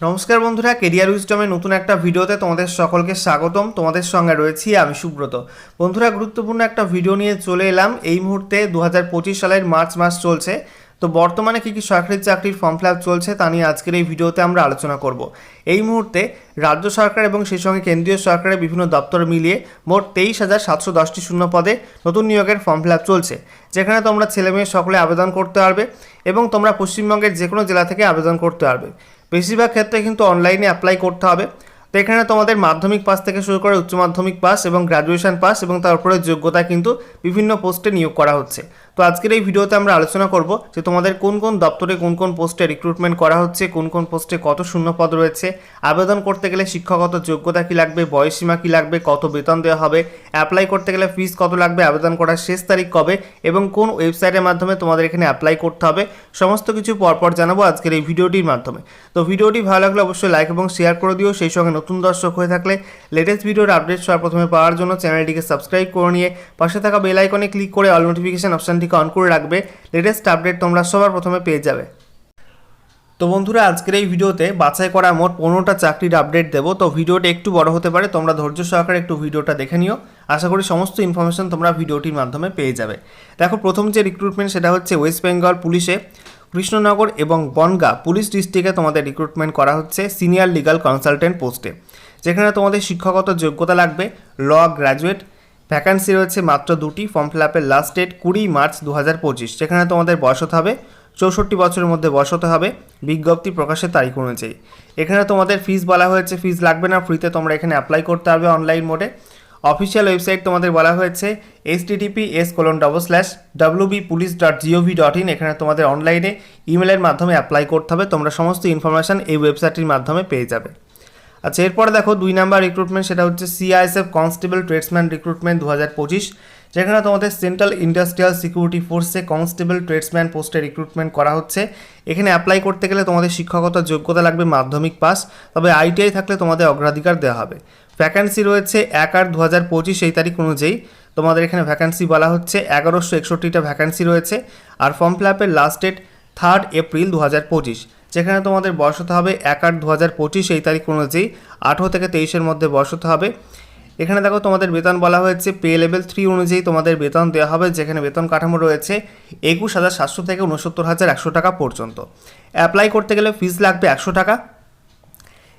নমস্কার বন্ধুরা কেরিয়ার উইজডমের নতুন একটা ভিডিওতে তোমাদের সকলকে স্বাগতম। তোমাদের সঙ্গে রয়েছি আমি সুব্রত। বন্ধুরা, গুরুত্বপূর্ণ একটা ভিডিও নিয়ে চলে এলাম। এই মুহূর্তে দু হাজার পঁচিশ সালের মার্চ মাস চলছে। তো বর্তমানে কী কী সরকারি চাকরির ফর্ম ফিল চলছে তা নিয়ে আজকের এই ভিডিওতে আমরা আলোচনা করব। এই মুহূর্তে রাজ্য সরকার এবং সেই সঙ্গে কেন্দ্রীয় সরকারের বিভিন্ন দপ্তর মিলিয়ে মোট তেইশ হাজার সাতশো দশটি শূন্য পদে নতুন নিয়োগের ফর্ম ফিল চলছে, যেখানে তোমরা ছেলে মেয়ে সকলে আবেদন করতে পারবে এবং তোমরা পশ্চিমবঙ্গের যে কোনো জেলা থেকে আবেদন করতে পারবে। বেশিরভাগ ক্ষেত্রে কিন্তু অনলাইনে অ্যাপ্লাই করতে হবে। তো এখানে তোমাদের মাধ্যমিক পাস থেকে শুরু করে উচ্চ মাধ্যমিক পাস এবং গ্র্যাজুয়েশন পাস এবং তার উপরে যোগ্যতা কিন্তু বিভিন্ন পোস্টে নিয়োগ করা হচ্ছে। তো আজকের এই ভিডিওতে আমরা আলোচনা করব যে তোমাদের কোন কোন দপ্তরে কোন কোন পোস্টে রিক্রুটমেন্ট করা হচ্ছে, কোন কোন পোস্টে কত শূন্য পদ রয়েছে, আবেদন করতে গেলে শিক্ষাগত যোগ্যতা কী লাগবে বয়সীমা কী লাগবে, কত বেতন দেওয়া হবে অ্যাপ্লাই করতে গেলে ফিস কত লাগবে, আবেদন করার শেষ তারিখ কবে এবং কোন ওয়েবসাইটের মাধ্যমে তোমাদের এখানে অ্যাপ্লাই করতে হবে, সমস্ত কিছু পরপর জানাব আজকের এই ভিডিওটির মাধ্যমে। তো ভিডিওটি ভালো লাগলে অবশ্যই লাইক এবং শেয়ার করে দিও, সেই সঙ্গে নতুন দর্শক হয়ে থাকলে লেটেস্ট ভিডিওর আপডেট সবার প্রথমে পাওয়ার জন্য চ্যানেলটিকে সাবস্ক্রাইব করে নিয়ে পাশে থাকা বেল আইকনে ক্লিক করে অল নোটিফিকেশন অপশানটিকে অন করে রাখবে লেটেস্ট আপডেট তোমরা সবার প্রথমে পেয়ে যাবে। তো বন্ধুরা, আজকের এই ভিডিওতে বাছাই করা মোট পনেরোটা চাকরির আপডেট দেবো। তো ভিডিওটা একটু বড় হতে পারে, তোমরা ধৈর্য সহকারে একটু ভিডিওটা দেখে নিও। আশা করি সমস্ত ইনফরমেশন তোমরা ভিডিওটির মাধ্যমে পেয়ে যাবে। দেখো, প্রথম যে রিক্রুটমেন্ট সেটা হচ্ছে ওয়েস্ট বেঙ্গল পুলিশে কৃষ্ণনগর এবং বনগা পুলিশ ডিস্ট্রিক্টে তোমাদের রিক্রুটমেন্ট করা হচ্ছে সিনিয়র লিগাল কনসালটেন্ট পোস্টে যেখানে তোমাদের শিক্ষাগত যোগ্যতা লাগবে ল গ্র্যাজুয়েট ভ্যাকান্সি রয়েছে মাত্র দুটি ফর্ম ফিল আপের লাস্ট ডেট কুড়ি মার্চ দু হাজার পঁচিশ, যেখানে তোমাদের বয়স হতে হবে, চৌষট্টি বছরের মধ্যে বয়স হতে হবে, বিজ্ঞপ্তি প্রকাশের তারিখ অনুযায়ী। এখানে তোমাদের ফিস বলা হয়েছে ফিস লাগবে না ফ্রিতে তোমরা এখানে অ্যাপ্লাই করতে পারবে অনলাইন মোডে অফিসিয়াল ওয়েবসাইট তোমাদের বলা হয়েছে S TTP S colon double slash W B police dot GOV dot in এখানে তোমাদের অনলাইনে ইমেলের মাধ্যমে অ্যাপ্লাই করতে হবে, তোমরা সমস্ত ইনফরমেশান এই ওয়েবসাইটটির মাধ্যমে পেয়ে যাবে। আচ্ছা এরপরে দেখো দুই নাম্বার রিক্রুটমেন্ট সেটা হচ্ছে সিআইএসএফ কনস্টেবল ট্রেডসম্যান রিক্রুটমেন্ট দু হাজার পঁচিশ, যেখানে তোমাদের সেন্ট্রাল ইন্ডাস্ট্রিয়াল সিকিউরিটি ফোর্সে কনস্টেবল ট্রেডসম্যান পোস্টে রিক্রুটমেন্ট করা হচ্ছে। এখানে অ্যাপ্লাই করতে গেলে তোমাদের শিক্ষাগত যোগ্যতা লাগবে মাধ্যমিক পাস তবে আইটিআই থাকলে তোমাদের অগ্রাধিকার দেওয়া হবে। ভ্যাকান্সি রয়েছে এক আট দু হাজার পঁচিশ এই তারিখ অনুযায়ী। তোমাদের এখানে ভ্যাকান্সি বলা হচ্ছে, এগারোশো একষট্টিটা ভ্যাকান্সি রয়েছে। আর ফর্ম ফিল আপের লাস্ট ডেট থার্ড এপ্রিল দু হাজার পঁচিশ। যেখানে তোমাদের বয়স হতে হবে এক আট দু হাজার পঁচিশ, এই তারিখ অনুযায়ী আঠেরো থেকে তেইশের মধ্যে বয়স হতে হবে। এখানে দেখো তোমাদের বেতন বলা হয়েছে, পে লেভেল থ্রি অনুযায়ী তোমাদের বেতন দেওয়া হবে, যেখানে বেতন কাঠামো রয়েছে একুশ হাজার সাতশো থেকে উনসত্তর হাজার একশো টাকা পর্যন্ত। অ্যাপ্লাই করতে গেলে ফিজ লাগবে একশো টাকা।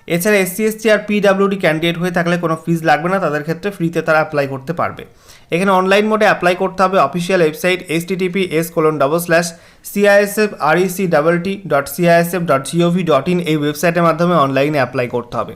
এছাড়া এসসি এসটি আর পিডাব্লিউডি ক্যান্ডিডেট হয়ে থাকলে কোনো ফিজ লাগবে না, তাদের ক্ষেত্রে ফ্রিতে তারা অ্যাপ্লাই করতে পারবে। এখানে অনলাইন মোডে অ্যাপ্লাই করতে হবে official website H TTP S colon double slash CISF REC double T dot CISF dot GOV dot in এই ওয়েবসাইটের মাধ্যমে অনলাইনে অ্যাপ্লাই করতে হবে।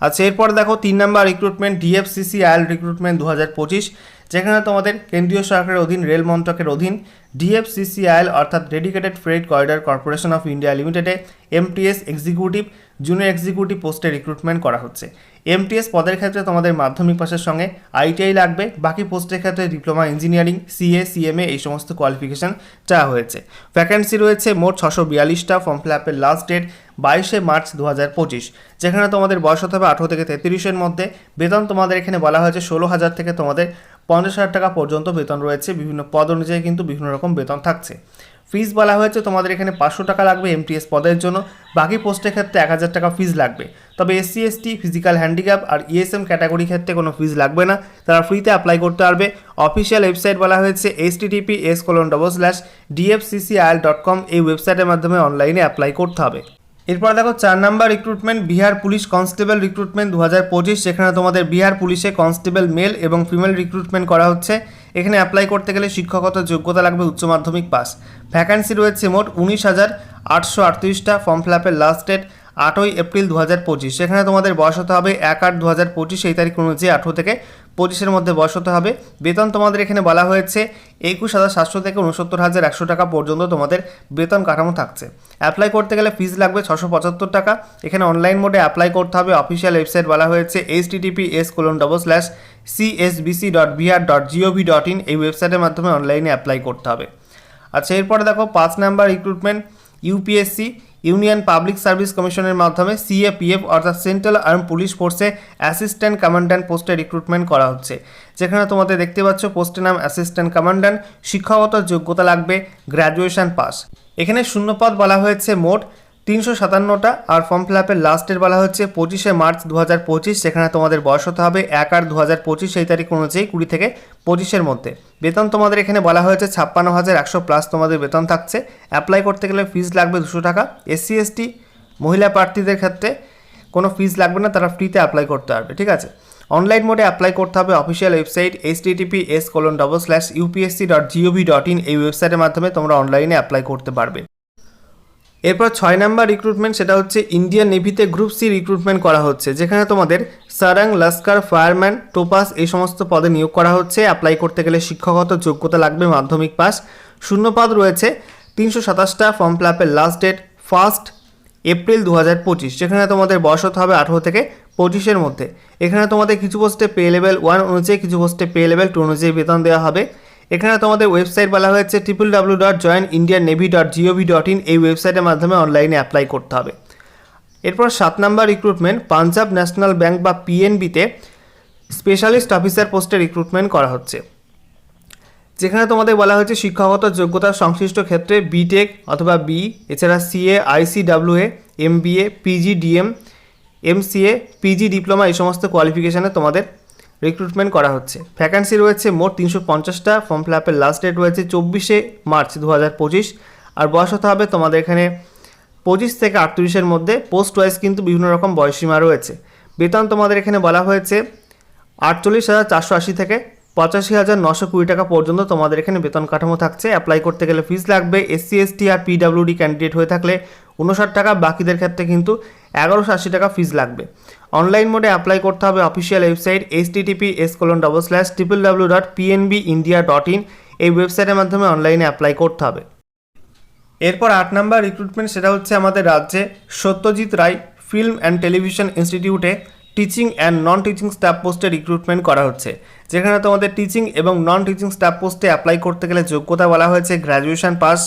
আচ্ছা এরপর দেখো তিন number recruitment DFCC IL recruitment দু হাজার পঁচিশ, যেখানে তোমাদের কেন্দ্রীয় সরকারের অধীন, রেল মন্ত্রকের অধীন ডিএফসিসিআইএল অর্থাৎ dedicated freight corridor corporation of India লিমিটেডে এমটিএস এক্সিকিউটিভ জুনিয়র এক্সিকিউটিভ পোস্টে রিক্রুটমেন্ট করা হচ্ছে। এমটিএস পদের ক্ষেত্রে তোমাদের মাধ্যমিক পাশের সঙ্গে আইটিআই লাগবে, বাকি পোস্টের ক্ষেত্রে ডিপ্লোমা ইঞ্জিনিয়ারিং, সিএ, সিএমএ এই সমস্ত কোয়ালিফিকেশান চাওয়া হয়েছে। ভ্যাকেন্সি রয়েছে মোট ছশো বিয়াল্লিশটা ফর্ম ফিল আপের লাস্ট ডেট বাইশে মার্চ দু হাজার পঁচিশ, যেখানে তোমাদের বয়স হতে হবে আঠেরো থেকে তেত্রিশের মধ্যে। বেতন তোমাদের এখানে বলা হয়েছে ষোলো হাজার থেকে তোমাদের পঞ্চাশ হাজার টাকা পর্যন্ত বেতন রয়েছে। বিভিন্ন পদ অনুযায়ী কিন্তু বিভিন্ন রকম বেতন থাকছে। ফিস বলা হয়েছে, তোমাদের এখানে পাঁচশো টাকা লাগবে এমটিএস পদের জন্য, বাকি পোস্টের ক্ষেত্রে এক হাজার টাকা ফিজ লাগবে। তবে এসসি এসটি ফিজিক্যাল হ্যান্ডিক্যাপ আর ইএসএম ক্যাটাগরি ক্ষেত্রে কোনো ফিজ লাগবে না, তারা ফ্রিতে অ্যাপ্লাই করতে পারবে। অফিসিয়াল ওয়েবসাইট বলা হয়েছে H TTP S colon double slash DFCCIL dot com এই ওয়েবসাইটের মাধ্যমে অনলাইনে অ্যাপ্লাই করতে হবে। এরপর দেখো, চার number recruitment Bihar police constable recruitment দু হাজার পঁচিশ, যেখানে তোমাদের বিহার পুলিশে কনস্টেবল মেল এবং ফিমেল রিক্রুটমেন্ট করা হচ্ছে। এখানে অ্যাপ্লাই করতে গেলে শিক্ষকত যোগ্যতা লাগবে উচ্চ মাধ্যমিক পাস ভ্যাকান্সি রয়েছে মোট উনিশ হাজার আটশো আটত্রিশটা ফর্ম ফিল আপের লাস্ট ডেট আটই এপ্রিল দু হাজার পঁচিশ। সেখানে তোমাদের বয়স হতে হবে এক আট দু হাজার পঁচিশ, এই তারিখ অনুযায়ী আঠেরো থেকে পঁচিশের মধ্যে বয়স হতে হবে। বেতন তোমাদের এখানে বলা হয়েছে একুশ হাজার সাতশো থেকে উনসত্তর হাজার একশো টাকা পর্যন্ত তোমাদের বেতন কাঠামো থাকছে। অ্যাপ্লাই করতে গেলে ফিজ লাগবে ছশো পঁচাত্তর টাকা। এখানে অনলাইন মোডে অ্যাপ্লাই করতে হবে। অফিসিয়াল ওয়েবসাইট বলা হয়েছে H TTP S colon double slash CSBC dot Bihar dot GOV dot in এই ওয়েবসাইটের মাধ্যমে অনলাইনে অ্যাপ্লাই করতে হবে। আচ্ছা এরপরে দেখো পাঁচ number recruitment UPSC union public service কমিশনের মাধ্যমে সিএপিএফ অর্থাৎ সেন্ট্রাল আর্ম পুলিশ ফোর্সে অ্যাসিস্ট্যান্ট কমান্ড্যান্ট পোস্টে রিক্রুটমেন্ট করা হচ্ছে। যেখানে তোমাদের দেখতে পাচ্ছ পোস্টের নাম অ্যাসিস্ট্যান্ট কমান্ড্যান্ট। শিক্ষাগত যোগ্যতা লাগবে, গ্র্যাজুয়েশন পাস। এখানে শূন্যপদ বলা হয়েছে মোট তিনশো সাতান্নটা আর ফর্ম ফিল আপের লাস্টের বলা হচ্ছে পঁচিশে মার্চ দু হাজার পঁচিশ, সেখানে তোমাদের বয়স হতে হবে এক আট দু হাজার পঁচিশ, সেই তারিখ অনুযায়ী কুড়ি থেকে পঁচিশের মধ্যে। বেতন তোমাদের এখানে বলা হয়েছে ছাপ্পান্ন হাজার একশো প্লাস তোমাদের বেতন থাকছে। অ্যাপ্লাই করতে গেলে ফিজ লাগবে দুশো টাকা। এসসি এসটি মহিলা প্রার্থীদের ক্ষেত্রে কোনো ফিজ লাগবে না, তারা ফ্রিতে অ্যাপ্লাই করতে পারবে, ঠিক আছে? অনলাইন মোডে অ্যাপ্লাই করতে হবে official website H TTP S colon double slash UPSC dot GOV dot in এই ওয়েবসাইটের মাধ্যমে তোমরা অনলাইনে অ্যাপ্লাই করতে পারবে। এরপর ছয় নাম্বার রিক্রুটমেন্ট সেটা হচ্ছে ইন্ডিয়ান নেভিতে গ্রুপ সি রিক্রুটমেন্ট করা হচ্ছে, যেখানে তোমাদের সারাং লস্কর ফায়ারম্যান টোপাস এই সমস্ত পদে নিয়োগ করা হচ্ছে। অ্যাপ্লাই করতে গেলে শিক্ষাগত যোগ্যতা লাগবে, মাধ্যমিক পাস। শূন্যপদ রয়েছে তিনশো সাতাশটা form fill last date first April দু হাজার পঁচিশ, যেখানে তোমাদের বয়স হতে হবে আঠেরো থেকে পঁচিশের মধ্যে। এখানে তোমাদের কিছু পোস্টে পে লেভেল ওয়ান অনুযায়ী, কিছু পোস্টে পে লেভেল টু অনুযায়ী বেতন দেওয়া হবে। এখানে তোমাদের ওয়েবসাইট বলা হয়েছে triple W dot join Indian navy dot GOV dot in এই ওয়েবসাইটের মাধ্যমে অনলাইনে অ্যাপ্লাই করতে হবে। এরপর সাত number recruitment Punjab national bank বা পিএনবিতে স্পেশালিস্ট অফিসার পোস্টে রিক্রুটমেন্ট করা হচ্ছে। যেখানে তোমাদের বলা হয়েছে শিক্ষাগত যোগ্যতা সংশ্লিষ্ট ক্ষেত্রে বিটেক অথবা বি এছাড়া CA ICWA MBA PG DM MCA PG diploma এই সমস্ত কোয়ালিফিকেশানে তোমাদের রিক্রুটমেন্ট করা হচ্ছে। ভ্যাকান্সি রয়েছে মোট তিনশো পঞ্চাশটা ফর্ম ফিল আপের লাস্ট ডেট রয়েছে চব্বিশে মার্চ দু হাজার পঁচিশ। আর বয়স হতে হবে তোমাদের এখানে পঁচিশ থেকে আটত্রিশের মধ্যে। পোস্ট ওয়াইজ কিন্তু বিভিন্ন রকম বয়সীমা রয়েছে। বেতন তোমাদের এখানে বলা হয়েছে আটচল্লিশ হাজার চারশো আশি থেকে পঁচাশি হাজার নশো কুড়ি টাকা পর্যন্ত তোমাদের এখানে বেতন কাঠামো থাকছে। অ্যাপ্লাই করতে গেলে ফিস লাগবে। এসসি এসটি আর পিডাব্লিউডি ক্যান্ডিডেট হয়ে থাকলে উনষাট টাকা, বাকিদের ক্ষেত্রে কিন্তু এগারোশো আশি টাকা ফিস লাগবে। অনলাইন মোডে অ্যাপ্লাই করতে হবে official website H TTP S colon double slash triple W dot PNB India dot in এই ওয়েবসাইটের মাধ্যমে অনলাইনে অ্যাপ্লাই করতে হবে। এরপর আট নাম্বার রিক্রুটমেন্ট সেটা হচ্ছে আমাদের রাজ্যে Satyajit Ray film and television ইনস্টিটিউটে teaching and non teaching staff পোস্টে রিক্রুটমেন্ট করা হচ্ছে। যেখানে তোমাদের টিচিং এবং নন টিচিং স্টাফ পোস্টে অ্যাপ্লাই করতে গেলে যোগ্যতা বলা হয়েছে graduation pass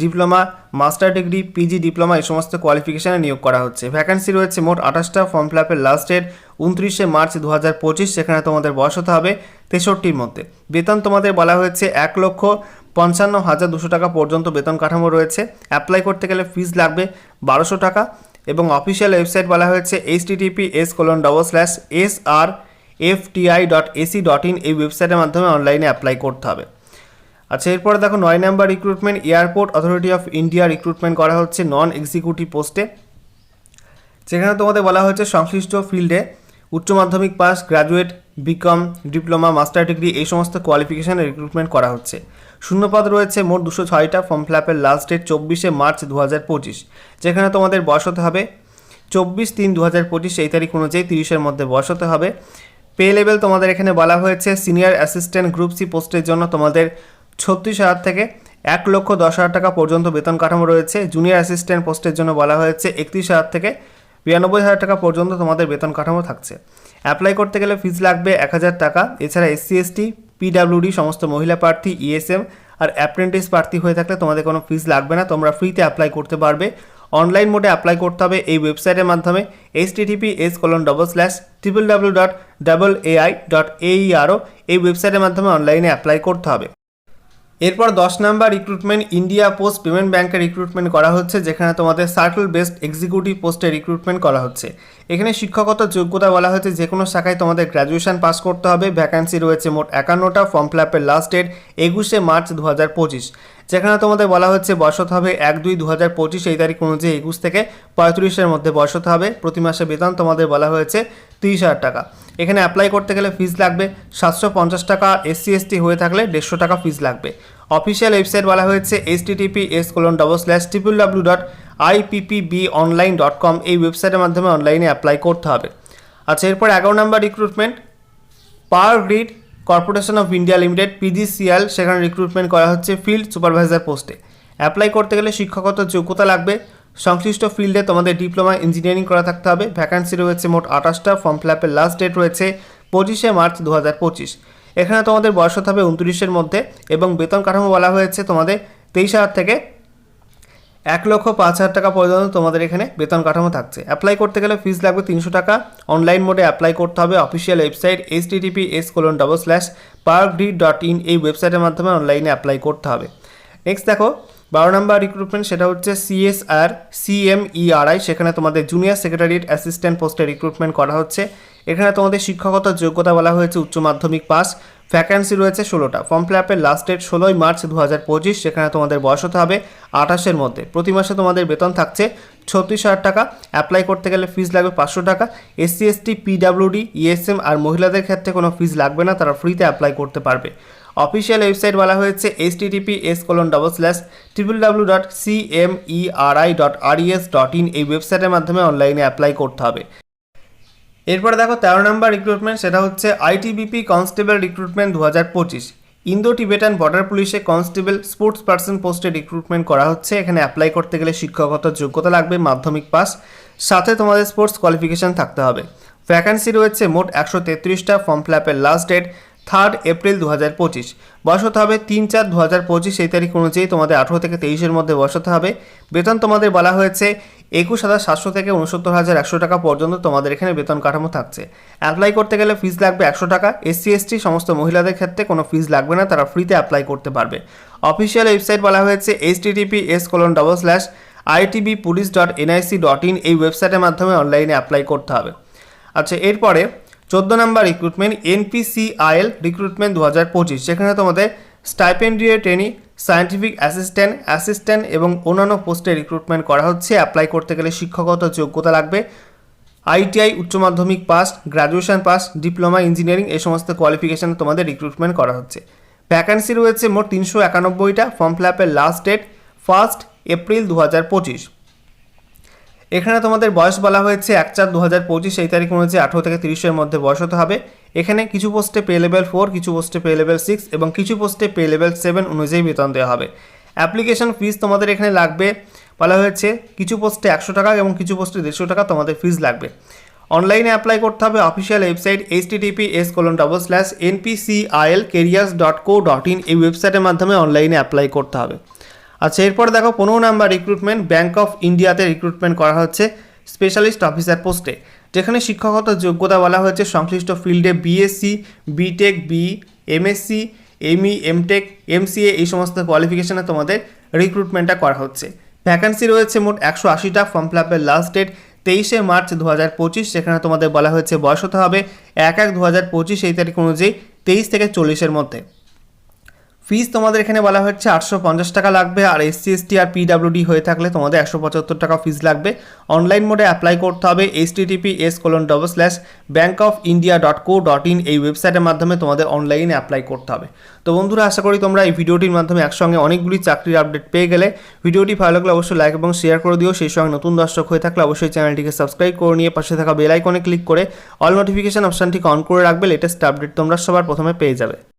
diploma, master degree PG diploma এই সমস্ত কোয়ালিফিকেশানে নিয়োগ করা হচ্ছে। ভ্যাকান্সি রয়েছে মোট আঠাশটা ফর্ম ফিল আপের লাস্ট ডেট উনত্রিশে মার্চ দু হাজার পঁচিশ, সেখানে তোমাদের বয়স হতে হবে তেষট্টির মধ্যে। বেতন তোমাদের বলা হয়েছে এক লক্ষ পঞ্চান্ন হাজার দুশো টাকা পর্যন্ত বেতন কাঠামো রয়েছে। অ্যাপ্লাই করতে গেলে ফিজ লাগবে বারোশো টাকা এবং অফিসিয়াল ওয়েবসাইট বলা হয়েছে HTTPS colon double slash S R F TI dot AC dot in এই ওয়েবসাইটের মাধ্যমে অনলাইনে অ্যাপ্লাই করতে হবে। আচ্ছা এরপরে দেখো নয় number recruitment airport authority of India recruitment করা হচ্ছে নন এক্সিকিউটিভ পোস্টে যেখানে তোমাদের বলা হয়েছে, সংশ্লিষ্ট ফিল্ডে উচ্চ মাধ্যমিক pass graduate BCom diploma master degree এই সমস্ত কোয়ালিফিকেশানে রিক্রুটমেন্ট করা হচ্ছে। শূন্যপদ রয়েছে মোট দুশো ছয়টা ফর্ম ফিল আপের লাস্ট ডেট চব্বিশে মার্চ দু হাজার পঁচিশ, যেখানে তোমাদের বয়স হতে হবে চব্বিশ তিন দু হাজার পঁচিশ, এই তারিখ অনুযায়ী তিরিশের মধ্যে বয়স হতে হবে। পে লেভেল তোমাদের এখানে বলা হয়েছে সিনিয়র অ্যাসিস্ট্যান্ট গ্রুপ সি পোস্টের জন্য তোমাদের ছত্রিশ হাজার থেকে এক লক্ষ দশ হাজার টাকা পর্যন্ত বেতন কাঠামো রয়েছে। জুনিয়র অ্যাসিস্ট্যান্ট পোস্টের জন্য বলা হয়েছে, একত্রিশ হাজার থেকে বিরানব্বই হাজার টাকা পর্যন্ত তোমাদের বেতন কাঠামো থাকছে। অ্যাপ্লাই করতে গেলে ফিস লাগবে এক হাজার টাকা। এছাড়া এসসি এসটি পিডাব্লিউডি সমস্ত মহিলা প্রার্থী ইএসএম আর অ্যাপ্রেন্টিস প্রার্থী হয়ে থাকলে তোমাদের কোনো ফিস লাগবে না। তোমরা ফ্রিতে অ্যাপ্লাই করতে পারবে। অনলাইন মোডে অ্যাপ্লাই করতে হবে এই ওয়েবসাইটের মাধ্যমে। HTTPS colon double slash triple W dot double AI dot AERO এই ওয়েবসাইটের মাধ্যমে অনলাইনে অ্যাপ্লাই করতে হবে। এরপর দশ number recruitment India post payment ব্যাংকে রিক্রুটমেন্ট করা হচ্ছে, যেখানে তোমাদের সার্কেল বেসড এক্সিকিউটিভ পোস্টে রিক্রুটমেন্ট করা হচ্ছে। এখানে শিক্ষাগত যোগ্যতা বলা হয়েছে যে কোনো শাখায় তোমাদের গ্র্যাজুয়েশন পাস করতে হবে। ভ্যাকান্সি রয়েছে মোট একান্নটা ফর্ম ফিল আপের লাস্ট ডেট একুশে মার্চ দু হাজার পঁচিশ। যেখানে তোমাদের বলা হচ্ছে বসত হবে এক দুই দু হাজার পঁচিশ, এই তারিখ অনুযায়ী একুশ থেকে পঁয়ত্রিশের মধ্যে বসত হবে। প্রতি মাসে বেতন তোমাদের বলা হয়েছে তিরিশ হাজার টাকা। এখানে অ্যাপ্লাই করতে গেলে ফিস লাগবে সাতশো পঞ্চাশ টাকা এসসি এসটি হয়ে থাকলে দেড়শো টাকা ফিস লাগবে। অফিসিয়াল ওয়েবসাইট বলা হয়েছে HTTPS colon double slash triple W dot IPPB online dot com এই ওয়েবসাইটের মাধ্যমে অনলাইনে অ্যাপ্লাই করতে হবে। আচ্ছা এরপর এগারো number recruitment power grid corporation of India limited PGCL সেখানে রিক্রুটমেন্ট করা হচ্ছে ফিল্ড সুপারভাইজার পোস্টে অ্যাপ্লাই করতে গেলে শিক্ষাগত যোগ্যতা লাগবে। সংশ্লিষ্ট ফিল্ডে তোমাদের ডিপ্লোমা ইঞ্জিনিয়ারিং করা থাকতে হবে। ভ্যাকান্সি রয়েছে মোট আঠাশটা ফর্ম ফিল আপের লাস্ট ডেট রয়েছে পঁচিশে মার্চ দু হাজার পঁচিশ। এখানে তোমাদের বয়স হতে হবে উনত্রিশের মধ্যে এবং বেতন কাঠামো বলা হয়েছে তোমাদের তেইশ হাজার থেকে এক লক্ষ পাঁচ হাজার টাকা পর্যন্ত তোমাদের এখানে বেতন কাঠামো থাকছে। অ্যাপ্লাই করতে গেলে ফিস লাগবে তিনশো টাকা। অনলাইন মোডে অ্যাপ্লাই করতে হবে। Official website HTTPS colon double slash park D dot in এই ওয়েবসাইটের মাধ্যমে অনলাইনে অ্যাপ্লাই করতে হবে। নেক্সট দেখো বারো নম্বর রিক্রুটমেন্ট সেটা হচ্ছে সিএসআর সিএমইআরআই সেখানে তোমাদের জুনিয়র সেক্রেটারিয়েট অ্যাসিস্ট্যান্ট পোস্টে রিক্রুটমেন্ট করা হচ্ছে। এখানে তোমাদের শিক্ষাগত যোগ্যতা বলা হয়েছে উচ্চ মাধ্যমিক পাস। ভ্যাকান্সি রয়েছে ষোলোটা। ফর্ম ফিল আপের লাস্ট ডেট ষোলোই মার্চ দু হাজার পঁচিশ, সেখানে তোমাদের বয়স হতে হবে আঠাশের মধ্যে। প্রতি মাসে তোমাদের বেতন থাকছে ছত্রিশ হাজার টাকা। অ্যাপ্লাই করতে গেলে ফিজ লাগবে পাঁচশো টাকা। এসসি এসটি পিডাব্লিউডি ইএসএম আর মহিলাদের ক্ষেত্রে কোনো ফিজ লাগবে না, তারা ফ্রিতে অ্যাপ্লাই করতে পারবে। অফিসিয়াল ওয়েবসাইট বলা হয়েছে HTTPS colon double slash triple W dot CMERI dot RES dot in এই ওয়েবসাইটের মাধ্যমে অনলাইনে অ্যাপ্লাই করতে হবে। এরপরে দেখো, তেরো নম্বর রিক্রুটমেন্ট সেটা হচ্ছে আইটিবিপি কনস্টেবল রিক্রুটমেন্ট দু হাজার পঁচিশ। ইন্দো টিবেটান বর্ডার পুলিশে কনস্টেবল স্পোর্টস পার্সন পোস্টে রিক্রুটমেন্ট করা হচ্ছে। এখানে অ্যাপ্লাই করতে গেলে শিক্ষাগত যোগ্যতা লাগবে, মাধ্যমিক পাস। সাথে তোমাদের স্পোর্টস কোয়ালিফিকেশন থাকতে হবে। ভ্যাকান্সি রয়েছে মোট একশো তেত্রিশটা ফর্ম ফিল আপের লাস্ট ডেট থার্ড এপ্রিল দু হাজার পঁচিশ। বয়স হতে হবে তিন চার দু হাজার পঁচিশ এই তারিখ অনুযায়ী তোমাদের আঠেরো থেকে তেইশের মধ্যে বয়স হতে হবে। বেতন তোমাদের বলা হয়েছে একুশ হাজার সাতশো থেকে উনসত্তর হাজার একশো টাকা পর্যন্ত তোমাদের এখানে বেতন কাঠামো থাকছে। অ্যাপ্লাই করতে গেলে ফিজ লাগবে একশো টাকা। এসসি এসটি সমস্ত মহিলাদের ক্ষেত্রে কোনো ফিজ লাগবে না, তারা ফ্রিতে অ্যাপ্লাই করতে পারবে। অফিসিয়াল ওয়েবসাইট বলা হয়েছে HTTPS colon double slash ITB police dot NIC dot in এই ওয়েবসাইটের মাধ্যমে অনলাইনে অ্যাপ্লাই করতে হবে। আচ্ছা এরপরে চোদ্দ নম্বর রিক্রুটমেন্ট এনপিসিআইএল রিক্রুটমেন্ট দু হাজার পঁচিশ, যেখানে তোমাদের stipendiary trainee scientific assistant assistant এবং অন্যান্য পোস্টে রিক্রুটমেন্ট করা হচ্ছে। অ্যাপ্লাই করতে গেলে শিক্ষাগত যোগ্যতা লাগবে। আইটিআই উচ্চ মাধ্যমিক pass graduation pass diploma engineering এই সমস্ত কোয়ালিফিকেশানে তোমাদের রিক্রুটমেন্ট করা হচ্ছে। ভ্যাকান্সি রয়েছে মোট তিনশো একানব্বইটা ফর্ম ফিল আপের লাস্ট ডেট ফার্স্ট এপ্রিল দু হাজার পঁচিশ। এখানে তোমাদের বয়স বলা হয়েছে এক চার দু হাজার পঁচিশ, এই তারিখ অনুযায়ী আঠেরো থেকে তিরিশের মধ্যে বয়স হতে হবে। এখানে কিছু পোস্টে পে লেভেল ফোর কিছু পোস্টে পে লেভেল সিক্স এবং কিছু পোস্টে পে লেভেল সেভেন অনুযায়ী বেতন দেওয়া হবে। অ্যাপ্লিকেশন ফিস তোমাদের এখানে লাগবে, বলা হয়েছে কিছু পোস্টে একশো টাকা এবং কিছু পোস্টে দেড়শো টাকা তোমাদের ফিস লাগবে। অনলাইনে অ্যাপ্লাই করতে হবে official website HTTPS colon double slash NPCIL careers dot co dot in এই ওয়েবসাইটের মাধ্যমে অনলাইনে অ্যাপ্লাই করতে হবে। আচ্ছা এরপর দেখো পনেরো নাম্বার রিক্রুটমেন্ট ব্যাঙ্ক অফ ইন্ডিয়াতে রিক্রুটমেন্ট করা হচ্ছে স্পেশালিস্ট অফিসার পোস্টে যেখানে শিক্ষাগত যোগ্যতা বলা হয়েছে সংশ্লিষ্ট ফিল্ডে BSc BTech B MSc ME MTech MCA এই সমস্ত কোয়ালিফিকেশানে তোমাদের রিক্রুটমেন্টটা করা হচ্ছে। ভ্যাকান্সি রয়েছে মোট একশো আশিটা ফর্ম ফিল আপের লাস্ট ডেট তেইশে মার্চ দু হাজার পঁচিশ সেখানে তোমাদের বলা হয়েছে বয়স হতে হবে এক এক দু হাজার পঁচিশ এই তারিখ অনুযায়ী তেইশ থেকে চল্লিশের মধ্যে। ফিস তোমাদের এখানে বলা হচ্ছে আটশো পঞ্চাশ টাকা লাগবে, আর এসসি এসটি আর পিডাব্লিউডি হয়ে থাকলে তোমাদের একশো পঁচাত্তর টাকা ফিস লাগবে। অনলাইন মোডে অ্যাপ্লাই করতে হবে HTTPS colon double slash bank of India dot co dot in এই ওয়েবসাইটের মাধ্যমে তোমাদের অনলাইনে অ্যাপ্লাই করতে হবে। তো বন্ধুরা, আশা করি তোমরা এই ভিডিওটির মাধ্যমে একসঙ্গে অনেকগুলি চাকরির আপডেট পেয়ে গেলে। ভিডিওটি ভালো লাগলে অবশ্যই লাইক এবং শেয়ার করে দিও। সেই সঙ্গে নতুন দর্শক হয়ে থাকলে অবশ্যই চ্যানেলটিকে সাবস্ক্রাইব করে নিয়ে পাশে থাকা বেল আইকনে ক্লিক করে অল নোটিফিকেশন অপশানটিকে অন করে রাখবে। লেটেস্ট আপডেট তোমরা সবার প্রথমে পেয়ে যাবে।